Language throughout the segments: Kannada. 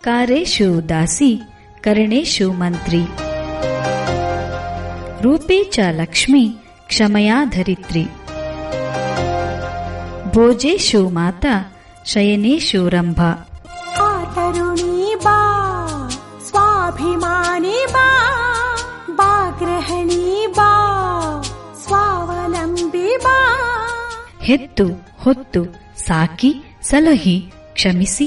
ಕಾರೇಶು ದಾಸಿ ಕರಣೇಶು ಮಂತ್ರಿ ರೂಪೇ ಚ ಲಕ್ಷ್ಮಿ ಕ್ಷಮಯಾ ಧರಿತ್ರಿ ಭೋಜೇಶು ಮಾತಾ ಶಯನೇಶು ರಂಭಾ तरुणी बा स्वाभिमानी बा बा गृहिणी बा स्वावलम्बी बा ಹೆತ್ತು ಹೊತ್ತು ಸಾಕಿ ಸಲಹಿ ಕ್ಷಮಿಸಿ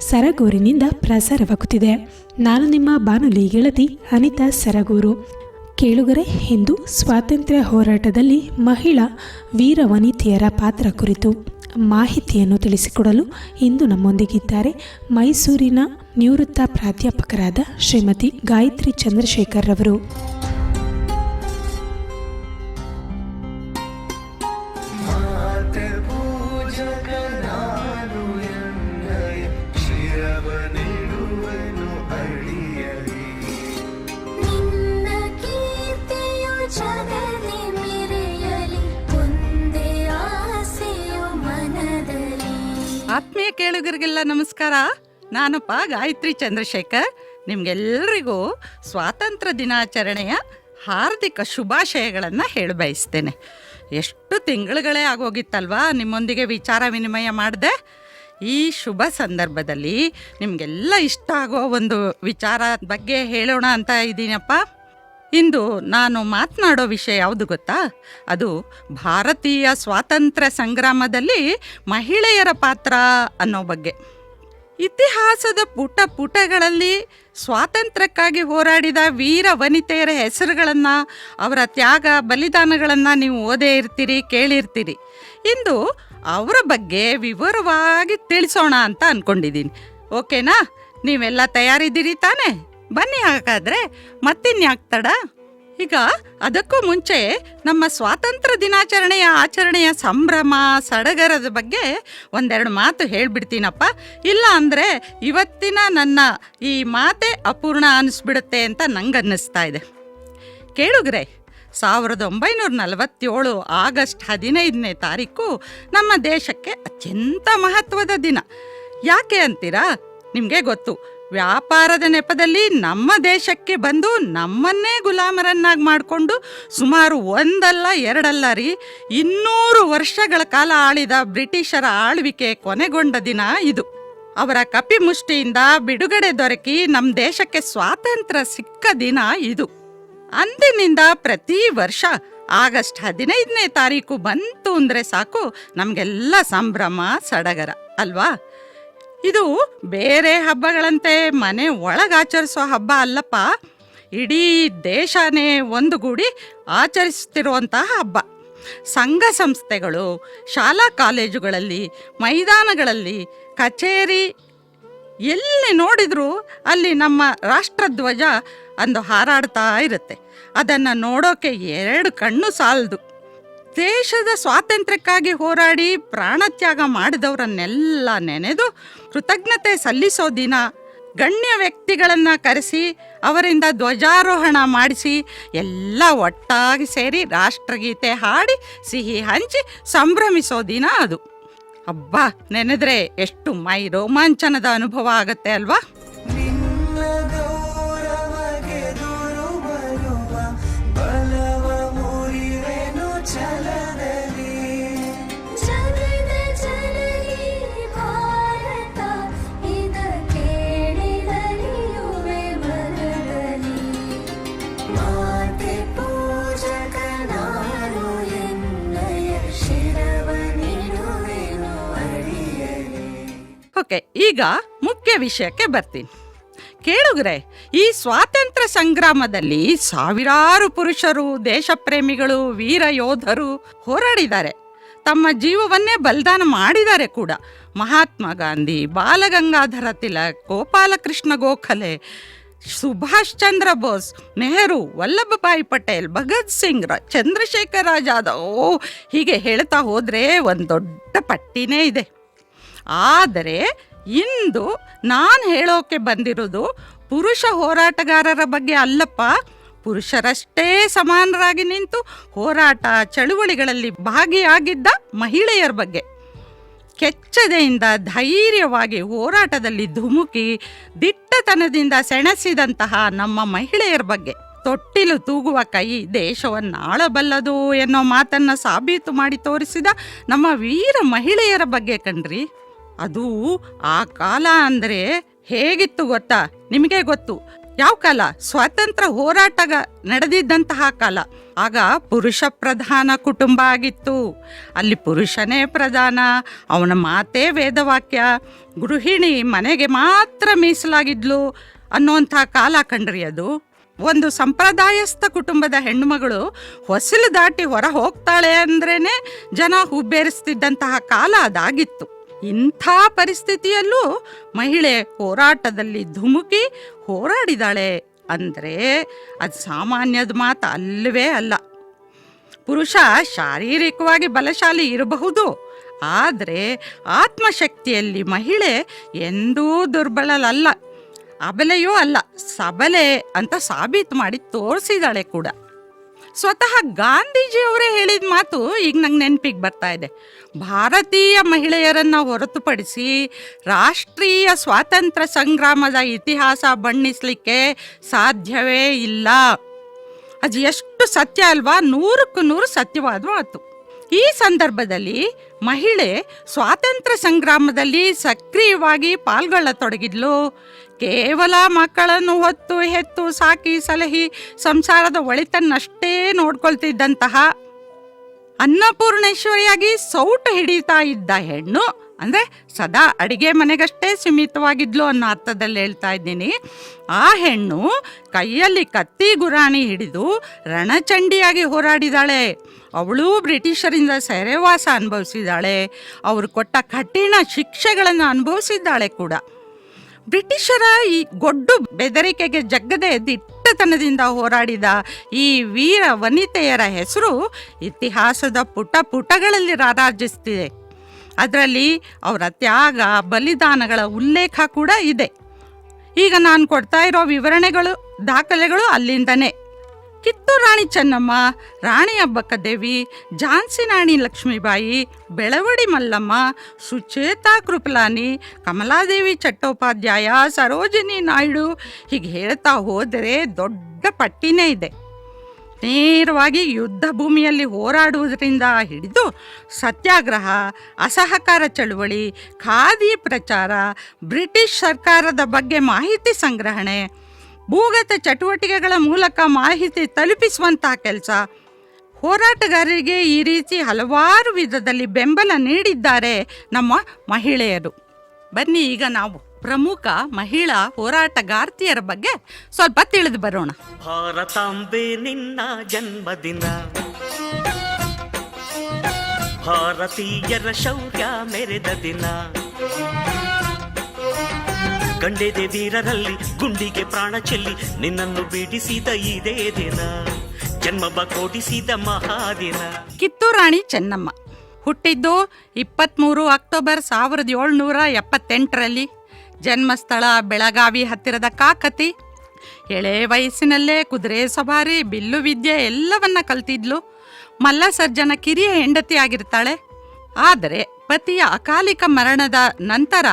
ಸರಗೂರಿನಿಂದ ಪ್ರಸಾರವಾಗುತ್ತಿದೆ. ನಾನು ನಿಮ್ಮ ಬಾನುಲಿ ಗೆಳತಿ ಅನಿತಾ ಸರಗೂರು. ಕೇಳುಗರೆ, ಇಂದು ಸ್ವಾತಂತ್ರ್ಯ ಹೋರಾಟದಲ್ಲಿ ಮಹಿಳಾ ವೀರ ವನಿತೆಯರ ಪಾತ್ರ ಕುರಿತು ಮಾಹಿತಿಯನ್ನು ತಿಳಿಸಿಕೊಡಲು ಇಂದು ನಮ್ಮೊಂದಿಗಿದ್ದಾರೆ ಮೈಸೂರಿನ ನಿವೃತ್ತ ಪ್ರಾಧ್ಯಾಪಕರಾದ ಶ್ರೀಮತಿ ಗಾಯತ್ರಿ ಚಂದ್ರಶೇಖರ್ ರವರು ಕೇಳುಗರಿಗೆಲ್ಲ ನಮಸ್ಕಾರ. ನಾನಪ್ಪ ಗಾಯತ್ರಿ ಚಂದ್ರಶೇಖರ್. ನಿಮ್ಗೆಲ್ರಿಗೂ ಸ್ವಾತಂತ್ರ್ಯ ದಿನಾಚರಣೆಯ ಹಾರ್ದಿಕ ಶುಭಾಶಯಗಳನ್ನು ಹೇಳಿ ಬಯಸ್ತೇನೆ ಎಷ್ಟು ತಿಂಗಳುಗಳೇ ಆಗೋಗಿತ್ತಲ್ವಾ? ನಿಮ್ಮೊಂದಿಗೆ ವಿಚಾರ ವಿನಿಮಯ ಮಾಡಿದೆ. ಈ ಶುಭ ಸಂದರ್ಭದಲ್ಲಿ ನಿಮಗೆಲ್ಲ ಇಷ್ಟ ಆಗೋ ಒಂದು ವಿಚಾರ ಬಗ್ಗೆ ಹೇಳೋಣ ಅಂತ ಇದ್ದೀನಪ್ಪ ಇಂದು ನಾನು ಮಾತನಾಡೋ ವಿಷಯ ಯಾವುದು ಗೊತ್ತಾ? ಅದು ಭಾರತೀಯ ಸ್ವಾತಂತ್ರ್ಯ ಸಂಗ್ರಾಮದಲ್ಲಿ ಮಹಿಳೆಯರ ಪಾತ್ರ ಅನ್ನೋ ಬಗ್ಗೆ. ಇತಿಹಾಸದ ಪುಟ ಪುಟಗಳಲ್ಲಿ ಸ್ವಾತಂತ್ರ್ಯಕ್ಕಾಗಿ ಹೋರಾಡಿದ ವೀರ ವನಿತೆಯರ ಹೆಸರುಗಳನ್ನು, ಅವರ ತ್ಯಾಗ ಬಲಿದಾನಗಳನ್ನು ನೀವು ಓದೇ ಇರ್ತೀರಿ, ಕೇಳಿರ್ತೀರಿ. ಇಂದು ಅವರ ಬಗ್ಗೆ ವಿವರವಾಗಿ ತಿಳಿಸೋಣ ಅಂತ ಅಂದ್ಕೊಂಡಿದ್ದೀನಿ ಓಕೆನಾ? ನೀವೆಲ್ಲ ತಯಾರಿದ್ದೀರಿ ತಾನೇ? ಬನ್ನಿ ಹಾಗಾದ್ರೆ ಮತ್ತಿನ್ಯಾಕ್ ತಡ? ಈಗ ಅದಕ್ಕೂ ಮುಂಚೆ ನಮ್ಮ ಸ್ವಾತಂತ್ರ್ಯ ದಿನಾಚರಣೆಯ ಆಚರಣೆಯ ಸಂಭ್ರಮ, ಸಡಗರದ ಬಗ್ಗೆ ಒಂದೆರಡು ಮಾತು ಹೇಳಿಬಿಡ್ತೀನಪ್ಪ. ಇಲ್ಲ ಅಂದರೆ ಇವತ್ತಿನ ನನ್ನ ಈ ಮಾತೆ ಅಪೂರ್ಣ ಅನಿಸ್ಬಿಡುತ್ತೆ ಅಂತ ನಂಗೆ ಅನ್ನಿಸ್ತಾ ಇದೆ ಕೇಳುಗ್ರೆ ಸಾವಿರದ ಒಂಬೈನೂರ ನಲವತ್ತೇಳು ಆಗಸ್ಟ್ ಹದಿನೈದನೇ ತಾರೀಕು ನಮ್ಮ ದೇಶಕ್ಕೆ ಅತ್ಯಂತ ಮಹತ್ವದ ದಿನ. ಯಾಕೆ ಅಂತೀರಾ? ನಿಮಗೆ ಗೊತ್ತು. ವ್ಯಾಪಾರದ ನೆಪದಲ್ಲಿ ನಮ್ಮ ದೇಶಕ್ಕೆ ಬಂದು ನಮ್ಮನ್ನೇ ಗುಲಾಮರನ್ನಾಗಿ ಮಾಡಿಕೊಂಡು ಸುಮಾರು ಒಂದಲ್ಲ ಎರಡಲ್ಲ ರೀ, ಇನ್ನೂರು ವರ್ಷಗಳ ಕಾಲ ಆಳಿದ ಬ್ರಿಟಿಷರ ಆಳ್ವಿಕೆ ಕೊನೆಗೊಂಡ ದಿನ ಇದು. ಅವರ ಕಪಿಮುಷ್ಟಿಯಿಂದ ಬಿಡುಗಡೆ ದೊರಕಿ ನಮ್ಮ ದೇಶಕ್ಕೆ ಸ್ವಾತಂತ್ರ್ಯ ಸಿಕ್ಕ ದಿನ ಇದು. ಅಂದಿನಿಂದ ಪ್ರತಿ ವರ್ಷ ಆಗಸ್ಟ್ ಹದಿನೈದನೇ ತಾರೀಕು ಬಂತು ಅಂದರೆ ಸಾಕು, ನಮಗೆಲ್ಲ ಸಂಭ್ರಮ, ಸಡಗರ, ಅಲ್ವಾ? ಇದು ಬೇರೆ ಹಬ್ಬಗಳಂತೆ ಮನೆ ಒಳಗೆ ಆಚರಿಸೋ ಹಬ್ಬ ಅಲ್ಲಪ್ಪ. ಇಡೀ ದೇಶನೇ ಒಂದುಗೂಡಿ ಆಚರಿಸುತ್ತಿರುವಂತಹ ಹಬ್ಬ. ಸಂಘ ಸಂಸ್ಥೆಗಳು, ಶಾಲಾ ಕಾಲೇಜುಗಳಲ್ಲಿ, ಮೈದಾನಗಳಲ್ಲಿ, ಕಚೇರಿ ಎಲ್ಲಿ ನೋಡಿದ್ರು ಅಲ್ಲಿ ನಮ್ಮ ರಾಷ್ಟ್ರಧ್ವಜ ಅಂದು ಹಾರಾಡ್ತಾ ಇರುತ್ತೆ. ಅದನ್ನು ನೋಡೋಕೆ ಎರಡು ಕಣ್ಣು ಸಾಲದು. ದೇಶದ ಸ್ವಾತಂತ್ರ್ಯಕ್ಕಾಗಿ ಹೋರಾಡಿ ಪ್ರಾಣತ್ಯಾಗ ಮಾಡಿದವರನ್ನೆಲ್ಲ ನೆನೆದು ಕೃತಜ್ಞತೆ ಸಲ್ಲಿಸೋ ದಿನ. ಗಣ್ಯ ವ್ಯಕ್ತಿಗಳನ್ನು ಕರೆಸಿ, ಅವರಿಂದ ಧ್ವಜಾರೋಹಣ ಮಾಡಿಸಿ, ಎಲ್ಲ ಒಟ್ಟಾಗಿ ಸೇರಿ ರಾಷ್ಟ್ರಗೀತೆ ಹಾಡಿ, ಸಿಹಿ ಹಂಚಿ ಸಂಭ್ರಮಿಸೋ ದಿನ ಅದು. ಅಬ್ಬಾ, ನೆನೆದ್ರೆ ಎಷ್ಟು ಮೈ ರೋಮಾಂಚನದ ಅನುಭವ ಆಗತ್ತೆ ಅಲ್ವಾ? ಈಗ ಮುಖ್ಯ ವಿಷಯಕ್ಕೆ ಬರ್ತೀನಿ. ಕೇಳುಗ್ರೆ, ಈ ಸ್ವಾತಂತ್ರ್ಯ ಸಂಗ್ರಾಮದಲ್ಲಿ ಸಾವಿರಾರು ಪುರುಷರು, ದೇಶಪ್ರೇಮಿಗಳು, ವೀರ ಯೋಧರು ಹೋರಾಡಿದ್ದಾರೆ. ತಮ್ಮ ಜೀವವನ್ನೇ ಬಲಿದಾನ ಮಾಡಿದ್ದಾರೆ ಕೂಡ. ಮಹಾತ್ಮ ಗಾಂಧಿ, ಬಾಲಗಂಗಾಧರ ತಿಲಕ್, ಗೋಪಾಲಕೃಷ್ಣ ಗೋಖಲೆ, ಸುಭಾಷ್ ಚಂದ್ರ ಬೋಸ್, ನೆಹರು ವಲ್ಲಭಭಾಯಿ ಪಟೇಲ್, ಭಗತ್ ಸಿಂಗ್ ಚಂದ್ರಶೇಖರ್ ಓ, ಹೀಗೆ ಹೇಳ್ತಾ ಹೋದರೆ ಒಂದು ದೊಡ್ಡ ಪಟ್ಟಿನೇ ಇದೆ. ಆದರೆ ಇಂದು ನಾನು ಹೇಳೋಕೆ ಬಂದಿರೋದು ಪುರುಷ ಹೋರಾಟಗಾರರ ಬಗ್ಗೆ ಅಲ್ಲಪ್ಪ. ಪುರುಷರಷ್ಟೇ ಸಮಾನರಾಗಿ ನಿಂತು ಹೋರಾಟ ಚಳುವಳಿಗಳಲ್ಲಿ ಭಾಗಿಯಾಗಿದ್ದ ಮಹಿಳೆಯರ ಬಗ್ಗೆ. ಕೆಚ್ಚದೆಯಿಂದ ಧೈರ್ಯವಾಗಿ ಹೋರಾಟದಲ್ಲಿ ಧುಮುಕಿ ದಿಟ್ಟತನದಿಂದ ಸೆಣಸಿದಂತಹ ನಮ್ಮ ಮಹಿಳೆಯರ ಬಗ್ಗೆ ತೊಟ್ಟಿಲು ತೂಗುವ ಕೈ ದೇಶವನ್ನು ಆಳಬಲ್ಲದು ಎನ್ನೋ ಮಾತನ್ನು ಸಾಬೀತು ಮಾಡಿ ತೋರಿಸಿದ ನಮ್ಮ ವೀರ ಮಹಿಳೆಯರ ಬಗ್ಗೆ ಕಣ್ರಿ. ಅದು ಆ ಕಾಲ ಅಂದರೆ ಹೇಗಿತ್ತು ಗೊತ್ತಾ? ನಿಮಗೆ ಗೊತ್ತು. ಯಾವ ಕಾಲ? ಸ್ವಾತಂತ್ರ್ಯ ಹೋರಾಟಗ ನಡೆದಿದ್ದಂತಹ ಕಾಲ. ಆಗ ಪುರುಷ ಪ್ರಧಾನ ಕುಟುಂಬ ಆಗಿತ್ತು. ಅಲ್ಲಿ ಪುರುಷನೇ ಪ್ರಧಾನ, ಅವನ ಮಾತೇ ವೇದವಾಕ್ಯ. ಗೃಹಿಣಿ ಮನೆಗೆ ಮಾತ್ರ ಮೀಸಲಾಗಿದ್ಲು ಅನ್ನುವಂಥ ಕಾಲ ಕಂಡ್ರಿ ಅದು. ಒಂದು ಸಂಪ್ರದಾಯಸ್ಥ ಕುಟುಂಬದ ಹೆಣ್ಣುಮಗಳು ಹೊಸಲು ದಾಟಿ ಹೊರ ಹೋಗ್ತಾಳೆ ಅಂದ್ರೇ ಜನ ಹುಬ್ಬೇರಿಸ್ತಿದ್ದಂತಹ ಕಾಲ ಅದಾಗಿತ್ತು. ಇಂಥ ಪರಿಸ್ಥಿತಿಯಲ್ಲೂ ಮಹಿಳೆ ಹೋರಾಟದಲ್ಲಿ ಧುಮುಕಿ ಹೋರಾಡಿದಾಳೆ ಅಂದರೆ ಅದು ಸಾಮಾನ್ಯದ ಮಾತು ಅಲ್ಲವೇ ಅಲ್ಲ. ಪುರುಷ ಶಾರೀರಿಕವಾಗಿ ಬಲಶಾಲಿ ಇರಬಹುದು, ಆದರೆ ಆತ್ಮಶಕ್ತಿಯಲ್ಲಿ ಮಹಿಳೆ ಎಂದೂ ದುರ್ಬಲಲ್ಲ ಅಬಲೆಯೂ ಅಲ್ಲ, ಸಬಲೆ ಅಂತ ಸಾಬೀತು ಮಾಡಿ ತೋರಿಸಿದಾಳೆ ಕೂಡ. ಸ್ವತಃ ಗಾಂಧೀಜಿಯವರೇ ಹೇಳಿದ ಮಾತು ಈಗ ನಂಗೆ ನೆನಪಿಗೆ ಬರ್ತಾ ಇದೆ. ಭಾರತೀಯ ಮಹಿಳೆಯರನ್ನು ಹೊರತುಪಡಿಸಿ ರಾಷ್ಟ್ರೀಯ ಸ್ವಾತಂತ್ರ್ಯ ಸಂಗ್ರಾಮದ ಇತಿಹಾಸ ಬಣ್ಣಿಸಲಿಕ್ಕೆ ಸಾಧ್ಯವೇ ಇಲ್ಲ. ಅದು ಎಷ್ಟು ಸತ್ಯ ಅಲ್ವಾ? ನೂರಕ್ಕೂ ನೂರು ಸತ್ಯವಾದ ಮಾತು ಈ ಸಂದರ್ಭದಲ್ಲಿ ಮಹಿಳೆ ಸ್ವಾತಂತ್ರ್ಯ ಸಂಗ್ರಾಮದಲ್ಲಿ ಸಕ್ರಿಯವಾಗಿ ಪಾಲ್ಗೊಳ್ಳತೊಡಗಿದ್ಲು. ಕೇವಲ ಮಕ್ಕಳನ್ನು ಹೊತ್ತು ಹೆತ್ತು ಸಾಕಿ ಸಲಹಿ ಸಂಸಾರದ ಒಳಿತನ್ನಷ್ಟೇ ನೋಡ್ಕೊಳ್ತಿದ್ದಂತಹ ಅನ್ನಪೂರ್ಣೇಶ್ವರಿಯಾಗಿ ಸೌಟು ಹಿಡಿತಾ ಇದ್ದ ಹೆಣ್ಣು, ಅಂದರೆ ಸದಾ ಅಡಿಗೆ ಮನೆಗಷ್ಟೇ ಸೀಮಿತವಾಗಿದ್ಲು ಅನ್ನೋ ಅರ್ಥದಲ್ಲಿ ಹೇಳ್ತಾ ಇದ್ದೀನಿ. ಆ ಹೆಣ್ಣು ಕೈಯಲ್ಲಿ ಕತ್ತಿ ಗುರಾಣಿ ಹಿಡಿದು ರಣಚಂಡಿಯಾಗಿ ಹೋರಾಡಿದಾಳೆ. ಅವಳು ಬ್ರಿಟಿಷರಿಂದ ಸೆರೆವಾಸ ಅನುಭವಿಸಿದ್ದಾಳೆ. ಅವರು ಕೊಟ್ಟ ಕಠಿಣ ಶಿಕ್ಷೆಗಳನ್ನು ಅನುಭವಿಸಿದ್ದಾಳೆ ಕೂಡ. ಬ್ರಿಟಿಷರ ಈ ಗೊಡ್ಡು ಬೆದರಿಕೆಗೆ ಜಗ್ಗದೆ ದಿಟ್ಟತನದಿಂದ ಹೋರಾಡಿದ ಈ ವೀರ ವನಿತೆಯರ ಹೆಸರು ಇತಿಹಾಸದ ಪುಟ ಪುಟಗಳಲ್ಲಿ ರಾರಾಜಿಸ್ತಿದೆ ಅದರಲ್ಲಿ ಅವರ ತ್ಯಾಗ, ಬಲಿದಾನಗಳ ಉಲ್ಲೇಖ ಕೂಡ ಇದೆ. ಈಗ ನಾನು ಕೊಡ್ತಾ ಇರೋ ವಿವರಣೆಗಳು, ದಾಖಲೆಗಳು ಅಲ್ಲಿಂದನೇ. ಕಿತ್ತೂರು ರಾಣಿ ಚೆನ್ನಮ್ಮ, ರಾಣಿ ಅಬ್ಬಕ್ಕದೇವಿ ಝಾನ್ಸಿ ರಾಣಿ ಲಕ್ಷ್ಮೀಬಾಯಿ, ಬೆಳವಡಿ ಮಲ್ಲಮ್ಮ, ಸುಚೇತಾ ಕೃಪಲಾನಿ, ಕಮಲಾದೇವಿ ಚಟ್ಟೋಪಾಧ್ಯಾಯ, ಸರೋಜಿನಿ ನಾಯ್ಡು ಹೀಗೆ ಹೇಳ್ತಾ ಹೋದರೆ ದೊಡ್ಡ ಪಟ್ಟಿನೇ ಇದೆ. ನೇರವಾಗಿ ಯುದ್ಧ ಭೂಮಿಯಲ್ಲಿ ಹೋರಾಡುವುದರಿಂದ ಹಿಡಿದು ಸತ್ಯಾಗ್ರಹ, ಅಸಹಕಾರ ಚಳುವಳಿ, ಖಾದಿ ಪ್ರಚಾರ, ಬ್ರಿಟಿಷ್ ಸರ್ಕಾರದ ಬಗ್ಗೆ ಮಾಹಿತಿ ಸಂಗ್ರಹಣೆ ಭೂಗತ ಚಟುವಟಿಕೆಗಳ ಮೂಲಕ ಮಾಹಿತಿ ತಲುಪಿಸುವಂತಹ ಕೆಲಸ. ಹೋರಾಟಗಾರರಿಗೆ ಈ ರೀತಿ ಹಲವಾರು ವಿಧದಲ್ಲಿ ಬೆಂಬಲ ನೀಡಿದ್ದಾರೆ ನಮ್ಮ ಮಹಿಳೆಯರು. ಬನ್ನಿ ಈಗ ನಾವು ಪ್ರಮುಖ ಮಹಿಳಾ ಹೋರಾಟಗಾರ್ತಿಯರ ಬಗ್ಗೆ ಸ್ವಲ್ಪ ತಿಳಿದು ಬರೋಣ. ಭಾರತಾಂಬೆ ನಿನ್ನ ಜನ್ಮದಿನ. ಭಾರತೀಯರ ಶೌರ್ಯ ಮೆರೆದ ದಿನ. ಗಂಡೆದೆ ವೀರರಲ್ಲಿ ಗುಂಡಿಗೆ ಪ್ರಾಣ ಚೆಲ್ಲಿ ನಿನ್ನನ್ನು ಬೀಡಿಸಿದ ಇದೇ ದಿನ. ಜನ್ಮ ಕೋಟಿಸಿದ ಮಹಾದಿನ. ಕಿತ್ತೂರಾಣಿ ಚೆನ್ನಮ್ಮ. ಹುಟ್ಟಿದ್ದು ಇಪ್ಪತ್ತ್ಮೂರು ಅಕ್ಟೋಬರ್ ಸಾವಿರದ ಏಳ್ನೂರ ಎಪ್ಪತ್ತೆಂಟರಲ್ಲಿ. ಜನ್ಮಸ್ಥಳ ಬೆಳಗಾವಿ ಹತ್ತಿರದ ಕಾಕತಿ. ಎಳೆ ವಯಸ್ಸಿನಲ್ಲೇ ಕುದುರೆ ಸವಾರಿ, ಬಿಲ್ಲು ವಿದ್ಯೆ ಎಲ್ಲವನ್ನ ಕಲ್ತಿದ್ಲು. ಮಲ್ಲಸರ್ಜನ ಕಿರಿಯ ಹೆಂಡತಿಯಾಗಿರ್ತಾಳೆ. ಆದರೆ ಪತಿಯ ಅಕಾಲಿಕ ಮರಣದ ನಂತರ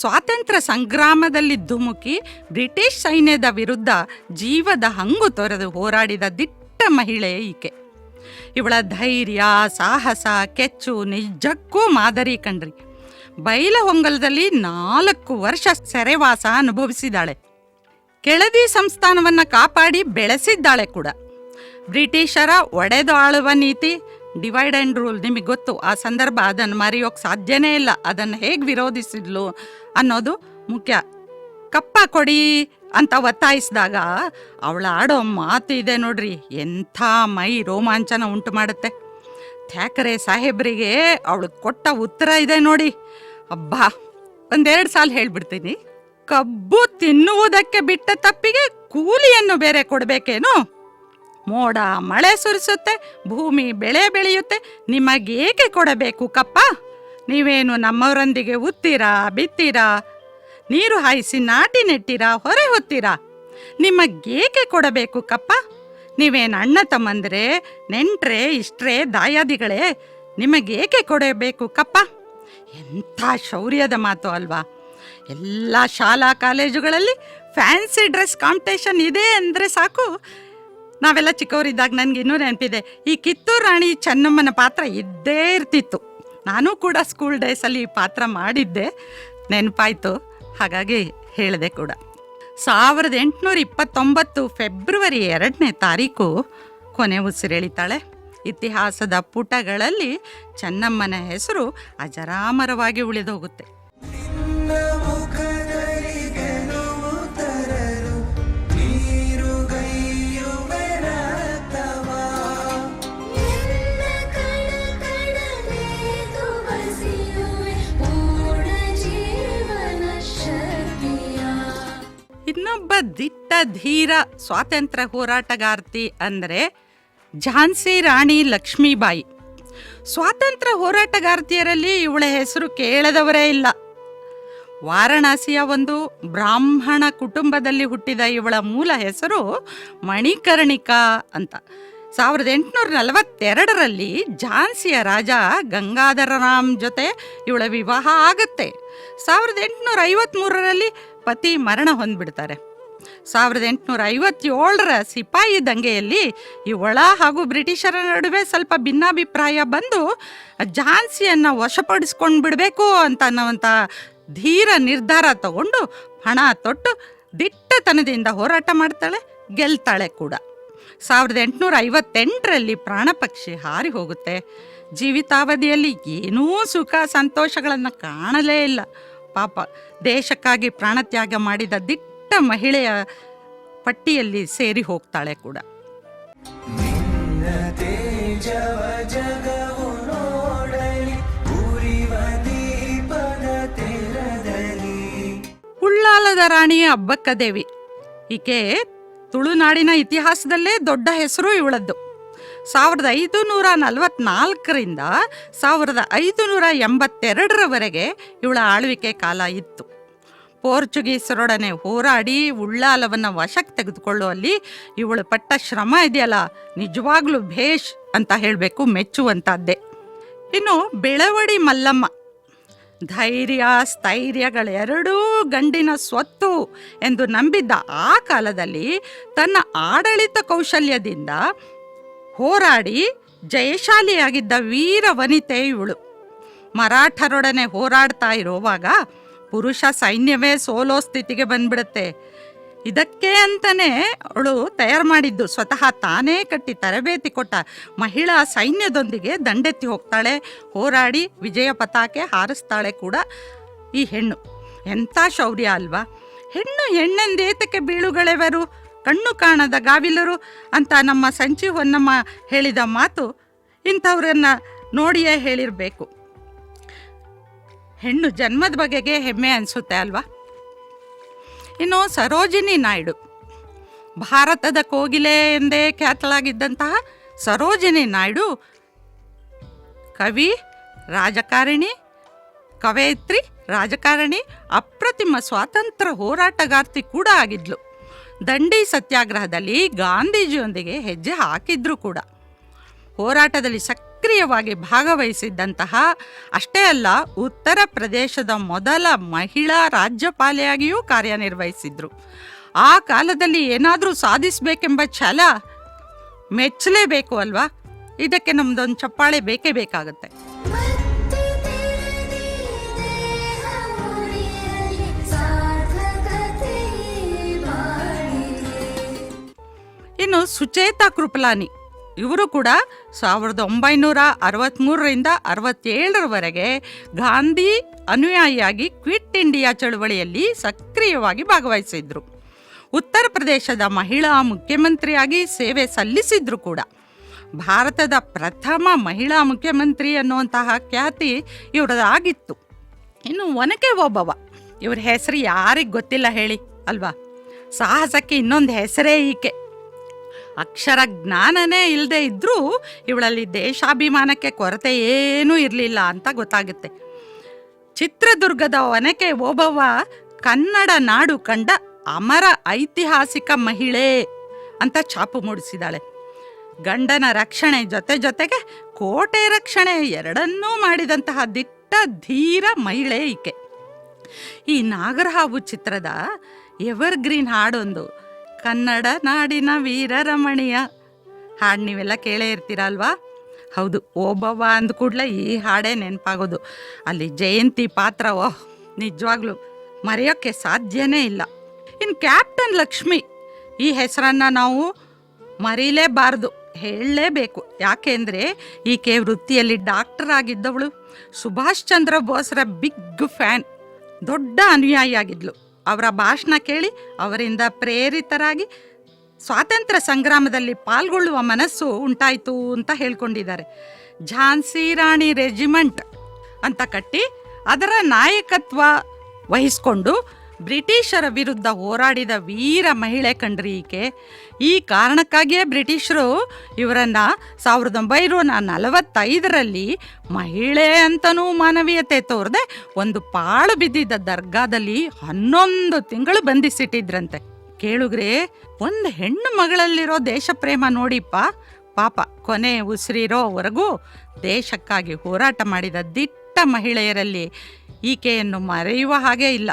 ಸ್ವಾತಂತ್ರ್ಯ ಸಂಗ್ರಾಮದಲ್ಲಿ ಧುಮುಕಿ ಬ್ರಿಟಿಷ್ ಸೈನ್ಯದ ವಿರುದ್ಧ ಜೀವದ ಹಂಗು ತೊರೆದು ಹೋರಾಡಿದ ದಿಟ್ಟ ಮಹಿಳೆ ಈಕೆ. ಇವಳ ಧೈರ್ಯ, ಸಾಹಸ, ಕೆಚ್ಚು, ನಿಜಕ್ಕೂ ಮಾದರಿ ಕಣ್ರಿ. ಬೈಲಹೊಂಗಲದಲ್ಲಿ ನಾಲ್ಕು ವರ್ಷ ಸೆರೆವಾಸ ಅನುಭವಿಸಿದಾಳೆ. ಕೆಳದಿ ಸಂಸ್ಥಾನವನ್ನು ಕಾಪಾಡಿ ಬೆಳೆಸಿದ್ದಾಳೆ ಕೂಡ. ಬ್ರಿಟಿಷರ ಒಡೆದು ಆಳುವ ನೀತಿ ಡಿವೈಡ್ ಆ್ಯಂಡ್ ರೂಲ್ ನಿಮಗೆ ಗೊತ್ತು, ಆ ಸಂದರ್ಭ ಅದನ್ನು ಮರೆಯೋಕ್ಕೆ ಸಾಧ್ಯನೇ ಇಲ್ಲ. ಅದನ್ನು ಹೇಗೆ ವಿರೋಧಿಸಿದ್ಲು ಅನ್ನೋದು ಮುಖ್ಯ. ಕಪ್ಪ ಕೊಡಿ ಅಂತ ಒತ್ತಾಯಿಸಿದಾಗ, ಅವಳ ಆಡೋ ಮಾತು ಇದೆ ನೋಡ್ರಿ, ಎಂಥ ಮೈ ರೋಮಾಂಚನ ಉಂಟು ಮಾಡುತ್ತೆ. ಥ್ಯಾಕರೆ ಸಾಹೇಬ್ರಿಗೆ ಅವಳು ಕೊಟ್ಟ ಉತ್ತರ ಇದೆ ನೋಡಿ. ಅಬ್ಬಾ, ಒಂದೆರಡು ಸಾಲ ಹೇಳ್ಬಿಡ್ತೀನಿ. ಕಬ್ಬು ತಿನ್ನುವುದಕ್ಕೆ ಬಿಟ್ಟ ತಪ್ಪಿಗೆ ಕೂಲಿಯನ್ನು ಬೇರೆ ಕೊಡಬೇಕೇನು? ಮೋಡ ಮಳೆ ಸುರಿಸುತ್ತೆ, ಭೂಮಿ ಬೆಳೆ ಬೆಳೆಯುತ್ತೆ ನಿಮಗೇಕೆ ಕೊಡಬೇಕು ಕಪ್ಪ? ನೀವೇನು ನಮ್ಮವರೊಂದಿಗೆ ಉತ್ತೀರಾ, ಬಿತ್ತೀರಾ? ನೀರು ಹಾಯಿಸಿ ನಾಟಿ ನೆಟ್ಟಿರಾ, ಹೊರೆ ಹೊತ್ತೀರಾ? ನಿಮಗೇಕೆ ಕೊಡಬೇಕು ಕಪ್ಪ? ನೀವೇನು ಅಣ್ಣ ತಮ್ಮಂದ್ರೆ, ನೆಂಟ್ರೆ, ಇಷ್ಟ್ರೆ, ದಾಯಾದಿಗಳೇ, ನಿಮಗೇಕೆ ಕೊಡಬೇಕು ಕಪ್ಪ? ಎಂಥ ಶೌರ್ಯದ ಮಾತು ಅಲ್ವಾ? ಎಲ್ಲ ಶಾಲಾ ಕಾಲೇಜುಗಳಲ್ಲಿ ಫ್ಯಾನ್ಸಿ ಡ್ರೆಸ್ ಕಾಂಪಿಟೇಷನ್ ಇದೆ ಅಂದರೆ ಸಾಕು. ನಾವೆಲ್ಲ ಚಿಕ್ಕವರಿದ್ದಾಗ ನನಗೆ ಇನ್ನೂ ನೆನಪಿದೆ. ಈ ಕಿತ್ತೂರು ರಾಣಿ ಚೆನ್ನಮ್ಮನ ಪಾತ್ರ ಇದ್ದೇ ಇರ್ತಿತ್ತು. ನಾನು ಕೂಡ ಸ್ಕೂಲ್ ಡೇಸಲ್ಲಿ ಈ ಪಾತ್ರ ಮಾಡಿದ್ದೆ. ನೆನಪಾಯಿತು. ಹಾಗಾಗಿ ಹೇಳಿದೆ ಕೂಡ. ಸಾವಿರದ ಎಂಟುನೂರ ಇಪ್ಪತ್ತೊಂಬತ್ತು ಫೆಬ್ರವರಿ ಎರಡನೇ ತಾರೀಕು ಕೊನೆ ಉಸಿರೆಳಿತಾಳೆ. ಇತಿಹಾಸದ ಪುಟಗಳಲ್ಲಿ ಚೆನ್ನಮ್ಮನ ಹೆಸರು ಅಜರಾಮರವಾಗಿ ಉಳಿದೋಗುತ್ತೆ. ಇನ್ನೊಬ್ಬ ದಿಟ್ಟ ಧೀರ ಸ್ವಾತಂತ್ರ್ಯ ಹೋರಾಟಗಾರ್ತಿ ಅಂದರೆ ಝಾನ್ಸಿ ರಾಣಿ ಲಕ್ಷ್ಮೀಬಾಯಿ. ಸ್ವಾತಂತ್ರ್ಯ ಹೋರಾಟಗಾರ್ತಿಯರಲ್ಲಿ ಇವಳ ಹೆಸರು ಕೇಳದವರೇ ಇಲ್ಲ. ವಾರಣಾಸಿಯ ಒಂದು ಬ್ರಾಹ್ಮಣ ಕುಟುಂಬದಲ್ಲಿ ಹುಟ್ಟಿದ ಇವಳ ಮೂಲ ಹೆಸರು ಮಣಿಕರ್ಣಿಕಾ ಅಂತ. ಸಾವಿರದ ಎಂಟುನೂರ ನಲವತ್ತೆರಡರಲ್ಲಿ ಝಾನ್ಸಿಯ ರಾಜ ಗಂಗಾಧರರಾಮ್ ಜೊತೆ ಇವಳ ವಿವಾಹ ಆಗುತ್ತೆ. ಸಾವಿರದ ಎಂಟುನೂರ ಐವತ್ತ್ಮೂರರಲ್ಲಿ ಪತಿ ಮರಣ ಹೊಂದ್ಬಿಡ್ತಾರೆ. ಸಾವಿರದ ಎಂಟುನೂರ ಐವತ್ತೇಳರ ಸಿಪಾಯಿ ದಂಗೆಯಲ್ಲಿ ಈ ಒಳ ಹಾಗೂ ಬ್ರಿಟಿಷರ ನಡುವೆ ಸ್ವಲ್ಪ ಭಿನ್ನಾಭಿಪ್ರಾಯ ಬಂದು ಝಾನ್ಸಿಯನ್ನು ವಶಪಡಿಸ್ಕೊಂಡು ಬಿಡಬೇಕು ಅಂತ ಅನ್ನೋವಂಥ ಧೀರ ನಿರ್ಧಾರ ತಗೊಂಡು ಹಣ ತೊಟ್ಟು ದಿಟ್ಟತನದಿಂದ ಹೋರಾಟ ಮಾಡ್ತಾಳೆ, ಗೆಲ್ತಾಳೆ ಕೂಡ. ಸಾವಿರದ ಎಂಟುನೂರ ಐವತ್ತೆಂಟರಲ್ಲಿ ಪ್ರಾಣಪಕ್ಷಿ ಹಾರಿ ಹೋಗುತ್ತೆ. ಜೀವಿತಾವಧಿಯಲ್ಲಿ ಏನೂ ಸುಖ ಸಂತೋಷಗಳನ್ನು ಕಾಣಲೇ ಇಲ್ಲ. ಪಾಪ ದೇಶಕ್ಕಾಗಿ ಪ್ರಾಣತ್ಯಾಗ ಮಾಡಿದ ದಿಟ್ಟ ಮಹಿಳೆಯ ಪಟ್ಟಿಯಲ್ಲಿ ಸೇರಿ ಹೋಗ್ತಾಳೆ ಕೂಡ. ಉಳ್ಳಾಲದ ರಾಣಿ ಅಬ್ಬಕ್ಕ ದೇವಿ. ಈಕೆ ತುಳುನಾಡಿನ ಇತಿಹಾಸದಲ್ಲೇ ದೊಡ್ಡ ಹೆಸರು ಇವಳದ್ದು. ಸಾವಿರದ ಐದು ನೂರ ನಲವತ್ನಾಲ್ಕರಿಂದ ಸಾವಿರದ ಐದು ನೂರ ಎಂಬತ್ತೆರಡರವರೆಗೆ ಇವಳ ಆಳ್ವಿಕೆ ಕಾಲ ಇತ್ತು. ಪೋರ್ಚುಗೀಸರೊಡನೆ ಹೋರಾಡಿ ಉಳ್ಳಾಲವನ್ನು ವಶಕ್ಕೆ ತೆಗೆದುಕೊಳ್ಳುವಲ್ಲಿ ಇವಳು ಪಟ್ಟ ಶ್ರಮ ಇದೆಯಲ್ಲ? ನಿಜವಾಗ್ಲೂ ಭೇಷ್ ಅಂತ ಹೇಳಬೇಕು ಮೆಚ್ಚುವಂಥದ್ದೇ ಇನ್ನು ಬೆಳವಡಿ ಮಲ್ಲಮ್ಮ. ಧೈರ್ಯ, ಸ್ಥೈರ್ಯಗಳೆರಡೂ ಗಂಡಿನ ಸ್ವತ್ತು ಎಂದು ನಂಬಿದ್ದ ಆ ಕಾಲದಲ್ಲಿ ತನ್ನ ಆಡಳಿತ ಕೌಶಲ್ಯದಿಂದ ಹೋರಾಡಿ ಜಯಶಾಲಿಯಾಗಿದ್ದ ವೀರ ವನಿತೆ ಇವಳು. ಮರಾಠರೊಡನೆ ಹೋರಾಡ್ತಾ ಇರುವಾಗ ಪುರುಷ ಸೈನ್ಯವೇ ಸೋಲೋ ಸ್ಥಿತಿಗೆ ಬಂದ್ಬಿಡುತ್ತೆ. ಇದಕ್ಕೆ ಅಂತಲೇ ಅವಳು ತಯಾರು ಮಾಡಿದ್ದು. ಸ್ವತಃ ತಾನೇ ಕಟ್ಟಿ ತರಬೇತಿ ಕೊಟ್ಟ ಮಹಿಳಾ ಸೈನ್ಯದೊಂದಿಗೆ ದಂಡೆತ್ತಿ ಹೋಗ್ತಾಳೆ. ಹೋರಾಡಿ ವಿಜಯ ಪತಾಕೆ ಹಾರಿಸ್ತಾಳೆ ಕೂಡ ಈ ಹೆಣ್ಣು. ಎಂಥ ಶೌರ್ಯ ಅಲ್ವಾ? ಹೆಣ್ಣು ಹೆಣ್ಣೆಂದೇತಕ್ಕೆ ಬೀಳುಗಳೆವರು? ಕಣ್ಣು ಕಾಣದ ಗಾವಿಲರು ಅಂತ ನಮ್ಮ ಸಂಚಿ ಹೊನ್ನಮ್ಮ ಹೇಳಿದ ಮಾತು ಇಂಥವ್ರನ್ನ ನೋಡಿಯೇ ಹೇಳಿರಬೇಕು. ಹೆಣ್ಣು ಜನ್ಮದ ಬಗೆಗೆ ಹೆಮ್ಮೆ ಅನಿಸುತ್ತೆ ಅಲ್ವಾ? ಇನ್ನು ಸರೋಜಿನಿ ನಾಯ್ಡು. ಭಾರತದ ಕೋಗಿಲೆ ಎಂದೇ ಖ್ಯಾತಳಾಗಿದ್ದಂತಹ ಸರೋಜಿನಿ ನಾಯ್ಡು, ಕವಿ, ರಾಜಕಾರಣಿ, ಕವಯಿತ್ರಿ, ರಾಜಕಾರಣಿ, ಅಪ್ರತಿಮ ಸ್ವಾತಂತ್ರ್ಯ ಹೋರಾಟಗಾರ್ತಿ ಕೂಡ ಆಗಿದ್ಲು. ದಂಡಿ ಸತ್ಯಾಗ್ರಹದಲ್ಲಿ ಗಾಂಧೀಜಿಯೊಂದಿಗೆ ಹೆಜ್ಜೆ ಹಾಕಿದ್ರು ಕೂಡ. ಹೋರಾಟದಲ್ಲಿ ಸಕ್ರಿಯವಾಗಿ ಭಾಗವಹಿಸಿದ್ದಂತಹ, ಅಷ್ಟೇ ಅಲ್ಲ, ಉತ್ತರ ಪ್ರದೇಶದ ಮೊದಲ ಮಹಿಳಾ ರಾಜ್ಯಪಾಲೆಯಾಗಿಯೂ ಕಾರ್ಯನಿರ್ವಹಿಸಿದ್ರು. ಆ ಕಾಲದಲ್ಲಿ ಏನಾದರೂ ಸಾಧಿಸಬೇಕೆಂಬ ಛಲ ಮೆಚ್ಚಲೇಬೇಕು ಅಲ್ವಾ? ಇದಕ್ಕೆ ನಮ್ದೊಂದು ಚಪ್ಪಾಳೆ ಬೇಕೇ ಬೇಕಾಗುತ್ತೆ. ಇನ್ನು ಸುಚೇತಾ ಕೃಪಲಾನಿ. ಇವರು ಕೂಡ ಸಾವಿರದ ಒಂಬೈನೂರ ಅರವತ್ತ್ಮೂರರಿಂದ ಅರವತ್ತೇಳರವರೆಗೆ ಗಾಂಧಿ ಅನುಯಾಯಿಯಾಗಿ ಕ್ವಿಟ್ ಇಂಡಿಯಾ ಚಳುವಳಿಯಲ್ಲಿ ಸಕ್ರಿಯವಾಗಿ ಭಾಗವಹಿಸಿದ್ರು. ಉತ್ತರ ಪ್ರದೇಶದ ಮಹಿಳಾ ಮುಖ್ಯಮಂತ್ರಿಯಾಗಿ ಸೇವೆ ಸಲ್ಲಿಸಿದ್ರು ಕೂಡ. ಭಾರತದ ಪ್ರಥಮ ಮಹಿಳಾ ಮುಖ್ಯಮಂತ್ರಿ ಅನ್ನುವಂತಹ ಖ್ಯಾತಿ ಇವರದಾಗಿತ್ತು. ಇನ್ನು ಒನಕೆ ಓಬವ್ವ ಇವ್ರ ಹೆಸರು ಯಾರಿಗೆ ಗೊತ್ತಿಲ್ಲ ಹೇಳಿ, ಅಲ್ವಾ? ಸಾಹಸಕ್ಕೆ ಇನ್ನೊಂದು ಹೆಸರೇ ಈಕೆ. ಅಕ್ಷರ ಜ್ಞಾನನೇ ಇಲ್ಲದೆ ಇದ್ದರೂ ಇವಳಲ್ಲಿ ದೇಶಾಭಿಮಾನಕ್ಕೆ ಕೊರತೆ ಏನೂ ಇರಲಿಲ್ಲ ಅಂತ ಗೊತ್ತಾಗುತ್ತೆ. ಚಿತ್ರದುರ್ಗದ ಒನಕೆ ಓಬವ್ವ ಕನ್ನಡ ನಾಡು ಕಂಡ ಅಮರ ಐತಿಹಾಸಿಕ ಮಹಿಳೆ ಅಂತ ಛಾಪು ಮೂಡಿಸಿದಾಳೆ ಗಂಡನ ರಕ್ಷಣೆ ಜೊತೆ ಜೊತೆಗೆ ಕೋಟೆ ರಕ್ಷಣೆ ಎರಡನ್ನೂ ಮಾಡಿದಂತಹ ದಿಟ್ಟ, ಧೀರ ಮಹಿಳೆ ಈಕೆ. ಈ ನಾಗರಹಾವು ಚಿತ್ರದ ಎವರ್ಗ್ರೀನ್ ಹಾಡೊಂದು ಕನ್ನಡ ನಾಡಿನ ವೀರರಮಣೀಯ. ಹಾಡು ನೀವೆಲ್ಲ ಕೇಳೇ ಇರ್ತೀರಲ್ವಾ? ಹೌದು, ಓಬವ್ವ ಅಂದ ಕೂಡಲೇ ಈ ಹಾಡೇ ನೆನಪಾಗೋದು. ಅಲ್ಲಿ ಜಯಂತಿ ಪಾತ್ರ ಓಹ್ ನಿಜವಾಗ್ಲೂ ಮರೆಯೋಕ್ಕೆ ಸಾಧ್ಯನೇ ಇಲ್ಲ. ಇನ್ನು ಕ್ಯಾಪ್ಟನ್ ಲಕ್ಷ್ಮಿ, ಈ ಹೆಸರನ್ನು ನಾವು ಮರೀಲೇಬಾರ್ದು, ಹೇಳಲೇಬೇಕು. ಯಾಕೆಂದರೆ ಈಕೆ ವೃತ್ತಿಯಲ್ಲಿ ಡಾಕ್ಟರ್ ಆಗಿದ್ದವಳು. ಸುಭಾಷ್ ಚಂದ್ರ ಬೋಸ್ರ ಬಿಗ್ ಫ್ಯಾನ್, ದೊಡ್ಡ ಅನುಯಾಯಿಯಾಗಿದ್ಲು. ಅವರ ಭಾಷಣ ಕೇಳಿ ಅವರಿಂದ ಪ್ರೇರಿತರಾಗಿ ಸ್ವಾತಂತ್ರ್ಯ ಸಂಗ್ರಾಮದಲ್ಲಿ ಪಾಲ್ಗೊಳ್ಳುವ ಮನಸ್ಸು ಉಂಟಾಯಿತು ಅಂತ ಹೇಳ್ಕೊಂಡಿದ್ದಾರೆ. ಝಾನ್ಸಿ ರಾಣಿ ರೆಜಿಮೆಂಟ್ ಅಂತ ಕಟ್ಟಿ ಅದರ ನಾಯಕತ್ವ ವಹಿಸ್ಕೊಂಡು ಬ್ರಿಟಿಷರ ವಿರುದ್ಧ ಹೋರಾಡಿದ ವೀರ ಮಹಿಳೆ ಕಂಡ್ರಿ ಈಕೆ. ಈ ಕಾರಣಕ್ಕಾಗಿಯೇ ಬ್ರಿಟಿಷರು ಇವರನ್ನು ಸಾವಿರದ ಒಂಬೈನೂರ ನಲವತ್ತೈದರಲ್ಲಿ ಮಹಿಳೆ ಅಂತನೂ ಮಾನವೀಯತೆ ತೋರದೆ ಒಂದು ಪಾಳು ಬಿದ್ದಿದ್ದ ದರ್ಗಾದಲ್ಲಿ ಹನ್ನೊಂದು ತಿಂಗಳು ಬಂಧಿಸಿಟ್ಟಿದ್ರಂತೆ. ಕೇಳುಗ್ರೆ, ಒಂದು ಹೆಣ್ಣು ಮಗಳಲ್ಲಿರೋ ದೇಶ ಪ್ರೇಮ ನೋಡಿಪ್ಪ. ಪಾಪ, ಕೊನೆ ಉಸಿರಿರೋವರೆಗೂ ದೇಶಕ್ಕಾಗಿ ಹೋರಾಟ ಮಾಡಿದ ದಿಟ್ಟ ಮಹಿಳೆಯರಲ್ಲಿ ಈಕೆಯನ್ನು ಮರೆಯುವ ಹಾಗೆ ಇಲ್ಲ.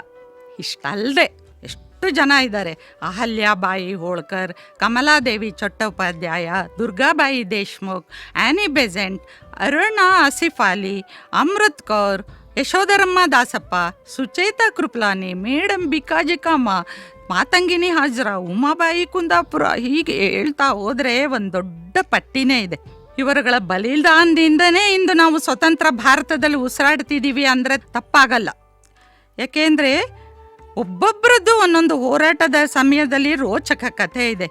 ಇಷ್ಟಲ್ಲದೆ ಎಷ್ಟು ಜನ ಇದ್ದಾರೆ? Ahilyabai Holkar Kamaladevi Chattopadhyay Durgabai Deshmukh Annie Besant Aruna Asaf Ali, Amrit Kaur, Yashodharamma Dasappa, Sucheta Kripalani madam ಬಿಕಾಜಿಕಮ್ಮ Cama Matangini Hazra, Umabai Kundapura ಹೀಗೆ ಹೇಳ್ತಾ ಹೋದರೆ ಒಂದು ದೊಡ್ಡ ಪಟ್ಟಿನೇ ಇದೆ. ಇವರುಗಳ ಬಲಿದಾನದಿಂದನೇ ಇಂದು ನಾವು ಸ್ವತಂತ್ರ ಭಾರತದಲ್ಲಿ ಉಸಿರಾಡ್ತಿದ್ದೀವಿ ಅಂದರೆ ತಪ್ಪಾಗಲ್ಲ. ಯಾಕೆಂದರೆ ಒಬ್ಬೊಬ್ಬರದ್ದು ಒಂದೊಂದು ಹೋರಾಟದ ಸಮಯದಲ್ಲಿ ರೋಚಕ ಕಥೆ ಇದೆ.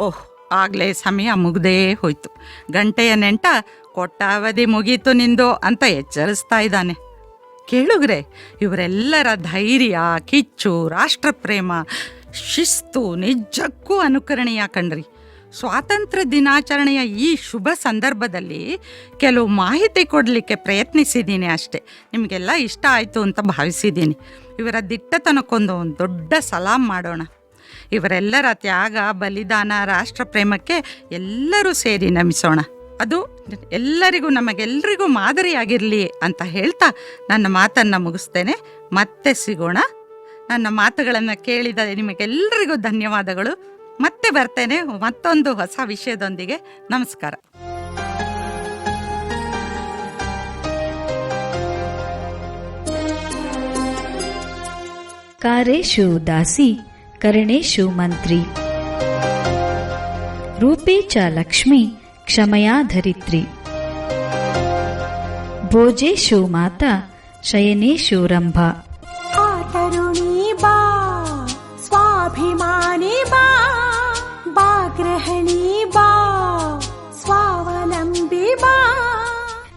ಓಹ್, ಆಗಲೇ ಸಮಯ ಮುಗ್ದೇ ಹೋಯ್ತು. ಗಂಟೆಯ ನೆಂಟ ಕೊಟ್ಟ ಅವಧಿ ಮುಗೀತು ನಿಂದು ಅಂತ ಎಚ್ಚರಿಸ್ತಾ ಇದ್ದಾನೆ. ಕೇಳುಗ್ರೆ, ಇವರೆಲ್ಲರ ಧೈರ್ಯ, ಕಿಚ್ಚು, ರಾಷ್ಟ್ರಪ್ರೇಮ, ಶಿಸ್ತು, ನಿಜಕ್ಕೂ ಅನುಕರಣೀಯ ಕಣ್ರಿ. ಸ್ವಾತಂತ್ರ್ಯ ದಿನಾಚರಣೆಯ ಈ ಶುಭ ಸಂದರ್ಭದಲ್ಲಿ ಕೆಲವು ಮಾಹಿತಿ ಕೊಡಲಿಕ್ಕೆ ಪ್ರಯತ್ನಿಸಿದ್ದೀನಿ ಅಷ್ಟೆ. ನಿಮಗೆಲ್ಲ ಇಷ್ಟ ಆಯಿತು ಅಂತ ಭಾವಿಸಿದ್ದೀನಿ. ಇವರ ದಿಟ್ಟತನಕ್ಕೊಂದು ಒಂದು ದೊಡ್ಡ ಸಲಾಂ ಮಾಡೋಣ. ಇವರೆಲ್ಲರ ತ್ಯಾಗ, ಬಲಿದಾನ ರಾಷ್ಟ್ರ ಪ್ರೇಮಕ್ಕೆ ಎಲ್ಲರೂ ಸೇರಿ ನಮಿಸೋಣ. ಅದು ಎಲ್ಲರಿಗೂ ನಮಗೆಲ್ಲರಿಗೂ ಮಾದರಿಯಾಗಿರಲಿ ಅಂತ ಹೇಳ್ತಾ ನನ್ನ ಮಾತನ್ನು ಮುಗಿಸ್ತೇನೆ. ಮತ್ತೆ ಸಿಗೋಣ. ನನ್ನ ಮಾತುಗಳನ್ನು ಕೇಳಿದ ನಿಮಗೆಲ್ಲರಿಗೂ ಧನ್ಯವಾದಗಳು. ಮತ್ತೆ ಬರ್ತೇನೆ ಮತ್ತೊಂದು ಹೊಸ ವಿಷಯದೊಂದಿಗೆ. ನಮಸ್ಕಾರ. ಕಾರೇಶು ದಾಸಿ ಕರಣೇಶು ಮಂತ್ರಿ. ರೂಪೇ ಚ ಲಕ್ಷ್ಮಿ ಕ್ಷಮಯಾಧರಿತ್ರಿ ಭೋಜೇಶು ಮಾತಾ ಶಯನೇಶು ಆ ತರುಣಿ ಬಾ ಸ್ವಾಭಿಮಾನಿ ಬಾ.